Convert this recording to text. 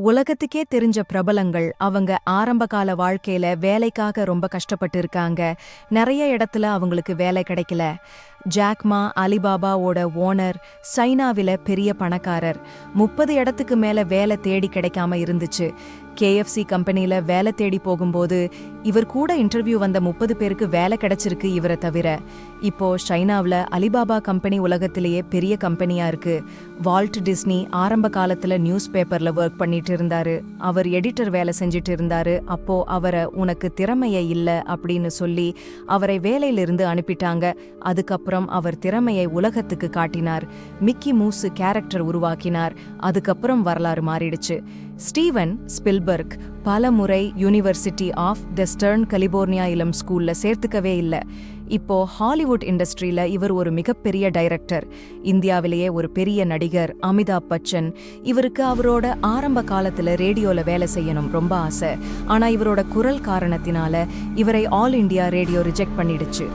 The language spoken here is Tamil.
உலகத்துக்கே தெரிஞ்ச பிரபலங்கள் அவங்க ஆரம்பகால வாழ்க்கையில வேலைக்காக ரொம்ப கஷ்டப்பட்டு இருக்காங்க. நிறைய இடத்துல அவங்களுக்கு வேலை கிடைக்கல. ஜாக்மா அலிபாபாவோட ஓனர் சைனாவில பெரிய பணக்காரர். முப்பது இடத்துக்கு மேல வேலை தேடி கிடைக்காம இருந்துச்சு. கேஎஃப்சி கம்பெனியில் வேலை தேடி போகும்போது இவர் கூட இன்டர்வியூ வந்த முப்பது பேருக்கு வேலை கிடைச்சிருக்கு இவரை தவிர. இப்போ சைனாவில் அலிபாபா கம்பெனி உலகத்திலேயே பெரிய கம்பெனியா இருக்கு. வால்ட் டிஸ்னி ஆரம்ப காலத்துல நியூஸ் பேப்பர்ல ஒர்க் பண்ணிட்டு இருந்தாரு. அவர் எடிட்டர் வேலை செஞ்சுட்டு இருந்தாரு. அப்போ அவரை உனக்கு திறமைய இல்லை அப்படின்னு சொல்லி அவரை வேலையிலிருந்து அனுப்பிட்டாங்க. அதுக்கப்புறம் அவர் திறமையை உலகத்துக்கு காட்டினார். மிக்கி மூசு கேரக்டர் உருவாக்கினார். அதுக்கப்புறம் வரலாறு மாறிடுச்சு. ஸ்டீவன் ஸ்பில்பர்க் பல முறை யூனிவர்சிட்டி ஆஃப் வெஸ்டர்ன் கலிபோர்னியா இளம் ஸ்கூல்ல சேர்த்துக்கவே இல்ல. இப்போ ஹாலிவுட் இண்டஸ்ட்ரியில இவர் ஒரு மிகப்பெரிய டைரக்டர். இந்தியாவிலேயே ஒரு பெரிய நடிகர் அமிதாப் பச்சன். இவருக்கு அவரோட ஆரம்ப காலத்துல ரேடியோல வேலை செய்யணும் ரொம்ப ஆசை. ஆனா இவரோட குரல் காரணத்தினால இவரை ஆல் இண்டியா ரேடியோ ரிஜெக்ட் பண்ணிடுச்சு.